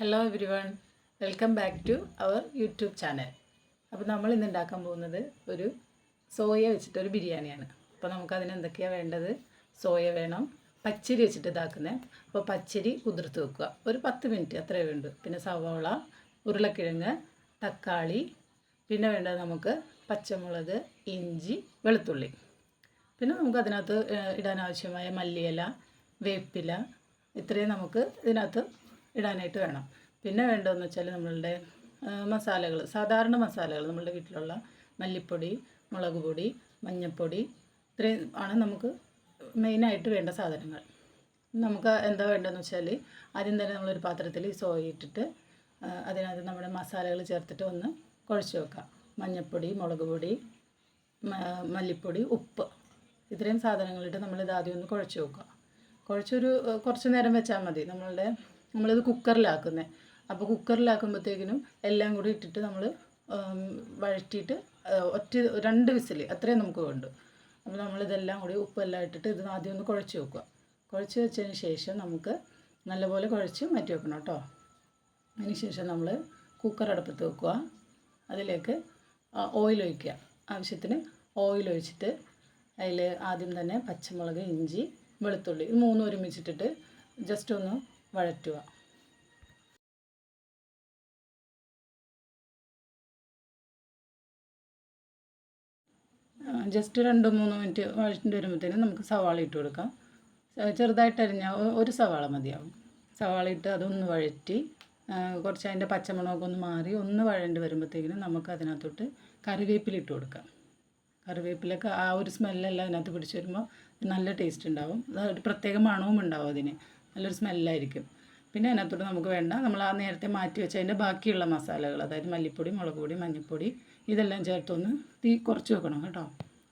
Hello everyone welcome back to our YouTube channel അപ്പോൾ നമ്മൾ ഇന്ന് ഉണ്ടാക്കാൻ പോകുന്നത് ഒരു സോയ വെച്ചിട്ടൊരു ബിരിയാണിയാണ്. അപ്പോൾ നമുക്ക് അതിന് എന്തൊക്കെയാണ് വേണ്ടത്? സോയ വേണം പച്ചരി വെച്ചിട്ട് ഇതാക്കുന്നത് അപ്പോൾ പച്ചരി കുതിർത്ത് വെക്കുക. ഒരു പത്ത് മിനിറ്റ് അത്രയേ വേണ്ടൂ. പിന്നെ സവോള ഉരുളക്കിഴങ്ങ് തക്കാളി പിന്നെ വേണ്ടത് നമുക്ക് പച്ചമുളക് ഇഞ്ചി വെളുത്തുള്ളി. പിന്നെ നമുക്ക് അതിനകത്ത് ഇടാൻ ആവശ്യമായ മല്ലിയില വേപ്പില ഇത്രയും നമുക്ക് ഇതിനകത്ത് ഇടാനായിട്ട് വേണം. പിന്നെ വേണ്ടതെന്ന് വെച്ചാൽ നമ്മളുടെ മസാലകൾ സാധാരണ മസാലകൾ നമ്മളുടെ വീട്ടിലുള്ള മല്ലിപ്പൊടി മുളക് പൊടി മഞ്ഞൾപ്പൊടി ഇത്രയും ആണ് നമുക്ക് മെയിനായിട്ട് വേണ്ട സാധനങ്ങൾ. നമുക്ക് എന്താ വേണ്ടതെന്ന് വെച്ചാൽ ആദ്യം തന്നെ നമ്മളൊരു പാത്രത്തിൽ സോയി ഇട്ടിട്ട് അതിനകത്ത് നമ്മുടെ മസാലകൾ ചേർത്തിട്ട് ഒന്ന് കുഴച്ച് വെക്കാം. മഞ്ഞൾപ്പൊടി മുളക് പൊടി മല്ലിപ്പൊടി ഉപ്പ് ഇത്രയും സാധനങ്ങളിട്ട് നമ്മളിത് ആദ്യം ഒന്ന് കുഴച്ച് വെക്കുക. കുഴച്ചൊരു കുറച്ച് നേരം വെച്ചാൽ മതി. നമ്മളുടെ നമ്മളിത് കുക്കറിലാക്കുന്നത് അപ്പോൾ കുക്കറിലാക്കുമ്പോഴത്തേക്കിനും എല്ലാം കൂടി ഇട്ടിട്ട് നമ്മൾ വഴറ്റിയിട്ട് ഒറ്റ രണ്ട് വിസിൽ അത്രയും നമുക്ക് വേണ്ടു. അപ്പോൾ നമ്മളിതെല്ലാം കൂടി ഉപ്പെല്ലാം ഇട്ടിട്ട് ഇത് ആദ്യം ഒന്ന് കുഴച്ച് വെക്കുക. കുഴച്ച് വെച്ചതിന് ശേഷം നമുക്ക് നല്ലപോലെ കുഴച്ച് മാറ്റി വെക്കണം കേട്ടോ. അതിന് ശേഷം നമ്മൾ കുക്കർ അടുപ്പത്ത് വെക്കുക. അതിലേക്ക് ഓയിൽ ഒഴിക്കുക. ആവശ്യത്തിന് ഓയിൽ ഒഴിച്ചിട്ട് അതിൽ ആദ്യം തന്നെ പച്ചമുളക് ഇഞ്ചി വെളുത്തുള്ളി ഇത് മൂന്നും ഒരുമിച്ചിട്ടിട്ട് ജസ്റ്റ് ഒന്ന് വഴറ്റുക. ജസ്റ്റ് രണ്ട് മൂന്ന് മിനിറ്റ് വഴറ്റി വരുമ്പോഴത്തേനും നമുക്ക് സവാള ഇട്ട് കൊടുക്കാം. ചെറുതായിട്ട് അരിഞ്ഞ ഒരു സവാള മതിയാവും. സവാള ഇട്ട് അതൊന്ന് വഴറ്റി കുറച്ച് അതിന്റെ പച്ചമുളകൊക്കെ ഒന്ന് മാറി ഒന്ന് വഴണ്ടി വരുമ്പോഴത്തേക്കിനും നമുക്ക് അതിനകത്തോട്ട് കറിവേപ്പില ഇട്ട് കൊടുക്കാം. കറിവേപ്പിലൊക്കെ ആ ഒരു സ്മെല്ലെല്ലാം അതിനകത്ത് പിടിച്ച് വരുമ്പോൾ നല്ല ടേസ്റ്റ് ഉണ്ടാവും. ഒരു പ്രത്യേക മണവും ഉണ്ടാവും അതിന്. നല്ലൊരു സ്മെല്ലായിരിക്കും. പിന്നെ അതിനകത്തോട്ട് നമുക്ക് വേണ്ട നമ്മൾ ആ നേരത്തെ മാറ്റി വെച്ച അതിന്റെ ബാക്കിയുള്ള മസാലകൾ അതായത് മല്ലിപ്പൊടി മുളക് പൊടി മഞ്ഞൾപ്പൊടി ഇതെല്ലാം ചേർത്തൊന്ന് തീ കുറച്ച് വെക്കണം കേട്ടോ.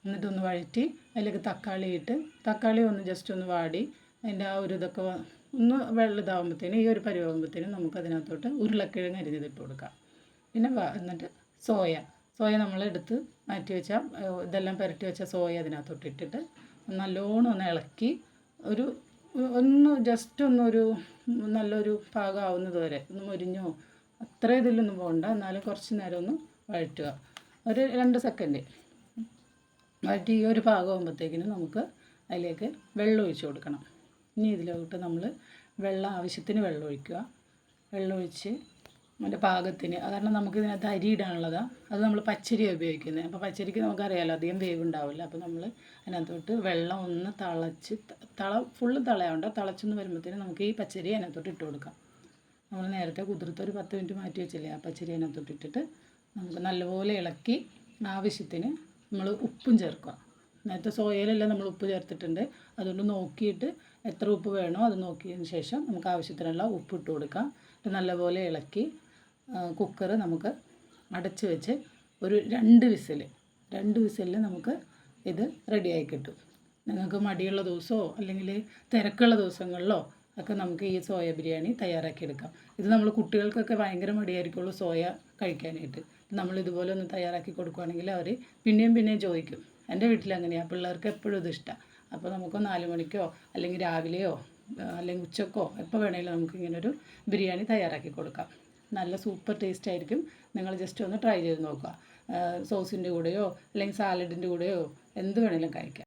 എന്നിട്ടൊന്ന് വഴറ്റി അതിലേക്ക് തക്കാളി ഇട്ട് തക്കാളി ഒന്ന് ജസ്റ്റ് ഒന്ന് വാടി. അതിന്റെ ആ ഒരു ഇതൊക്കെ ഒന്ന് വെള്ളം ഇതാകുമ്പോഴത്തേനും ഈ ഒരു പരിവാകുമ്പോഴത്തേനും നമുക്ക് അതിനകത്തോട്ട് ഉരുളക്കിഴങ്ങ് അരിഞ്ഞതിട്ട് കൊടുക്കാം. പിന്നെ എന്നിട്ട് സോയ. സോയ നമ്മൾ എടുത്ത് മാറ്റി വെച്ച ഇതെല്ലാം പുരട്ടി വെച്ച സോയ അതിനകത്തോട്ട് ഇട്ടിട്ട് നല്ലോണം ഒന്ന് ഇളക്കി ഒരു ഒന്ന് ജസ്റ്റ് ഒന്നൊരു നല്ലൊരു പാകമാവുന്നത് വരെ ഒന്ന് മുരിഞ്ഞോ അത്ര ഇതിലൊന്നും പോകണ്ട എന്നാലും കുറച്ച് നേരം ഒന്ന് വഴറ്റുക. ഒരു രണ്ട് സെക്കൻഡ് വഴറ്റി ഈ ഒരു പാകമാകുമ്പോഴത്തേക്കിനും നമുക്ക് അതിലേക്ക് വെള്ളം ഒഴിച്ച് കൊടുക്കണം. ഇനി ഇതിലോട്ട് നമ്മൾ വെള്ളം ആവശ്യത്തിന് വെള്ളം ഒഴിക്കുക. വെള്ളം ഒഴിച്ച് അതിന്റെ പാകത്തിന് കാരണം നമുക്ക് ഇതിനകത്ത് അരി ഇടാനുള്ളതാണ് അത് നമ്മൾ പച്ചരിയാണ് ഉപയോഗിക്കുന്നത് അപ്പോൾ പച്ചരിക്ക് നമുക്കറിയാമല്ലോ അധികം വേവ് ഉണ്ടാവില്ല അപ്പോൾ നമ്മൾ അതിനകത്തോട്ട് വെള്ളം ഒന്ന് തിളച്ച് തള ഫുള്ള് തളയാവണ്ട. തിളച്ചെന്ന് വരുമ്പോഴത്തേനും നമുക്ക് ഈ പച്ചരി അതിനകത്തോട്ട് ഇട്ട് കൊടുക്കാം. നമ്മൾ നേരത്തെ കുതിർത്ത് ഒരു പത്ത് മിനിറ്റ് മാറ്റി വെച്ചില്ലേ? ആ പച്ചരി അതിനകത്തോട്ട് ഇട്ടിട്ട് നമുക്ക് നല്ലപോലെ ഇളക്കി ആവശ്യത്തിന് നമ്മൾ ഉപ്പും ചേർക്കുക. നേരത്തെ സോയയിലെല്ലാം നമ്മൾ ഉപ്പ് ചേർത്തിട്ടുണ്ട്. അതുകൊണ്ട് നോക്കിയിട്ട് എത്ര ഉപ്പ് വേണോ അത് നോക്കിയതിന് ശേഷം നമുക്ക് ആവശ്യത്തിനുള്ള ഉപ്പ് ഇട്ട് കൊടുക്കാം. നല്ലപോലെ ഇളക്കി കുക്കർ നമുക്ക് അടച്ച് വെച്ച് ഒരു രണ്ട് വിസിൽ രണ്ട് വിസിലിൽ നമുക്ക് ഇത് റെഡിയായി കിട്ടും. നിങ്ങൾക്ക് മടിയുള്ള ദിവസമോ അല്ലെങ്കിൽ തിരക്കുള്ള ദിവസങ്ങളിലോ ഒക്കെ നമുക്ക് ഈ സോയ ബിരിയാണി തയ്യാറാക്കി എടുക്കാം. ഇത് നമ്മൾ കുട്ടികൾക്കൊക്കെ ഭയങ്കര മടിയായിരിക്കുള്ളൂ സോയ കഴിക്കാനായിട്ട്. നമ്മൾ ഇതുപോലെ ഒന്ന് തയ്യാറാക്കി കൊടുക്കുകയാണെങ്കിൽ അവർ പിന്നെയും പിന്നെയും ചോദിക്കും. എന്റെ വീട്ടിൽ അങ്ങനെയാണ് പിള്ളേർക്ക് എപ്പോഴും ഇത് അപ്പോൾ നമുക്ക് നാല് മണിക്കോ അല്ലെങ്കിൽ രാവിലെയോ അല്ലെങ്കിൽ ഉച്ചക്കോ എപ്പോൾ വേണമെങ്കിലും നമുക്ക് ഇങ്ങനെ ഒരു ബിരിയാണി തയ്യാറാക്കി കൊടുക്കാം. നല്ല സൂപ്പർ ടേസ്റ്റ് ആയിരിക്കും. നിങ്ങൾ ജസ്റ്റ് ഒന്ന് ട്രൈ ചെയ്ത് നോക്കുക. സോസിന്റെ കൂടെയോ അല്ലെങ്കിൽ സാലഡിന്റെ കൂടെയോ എന്ത് വേണമെങ്കിലും കഴിക്കാം.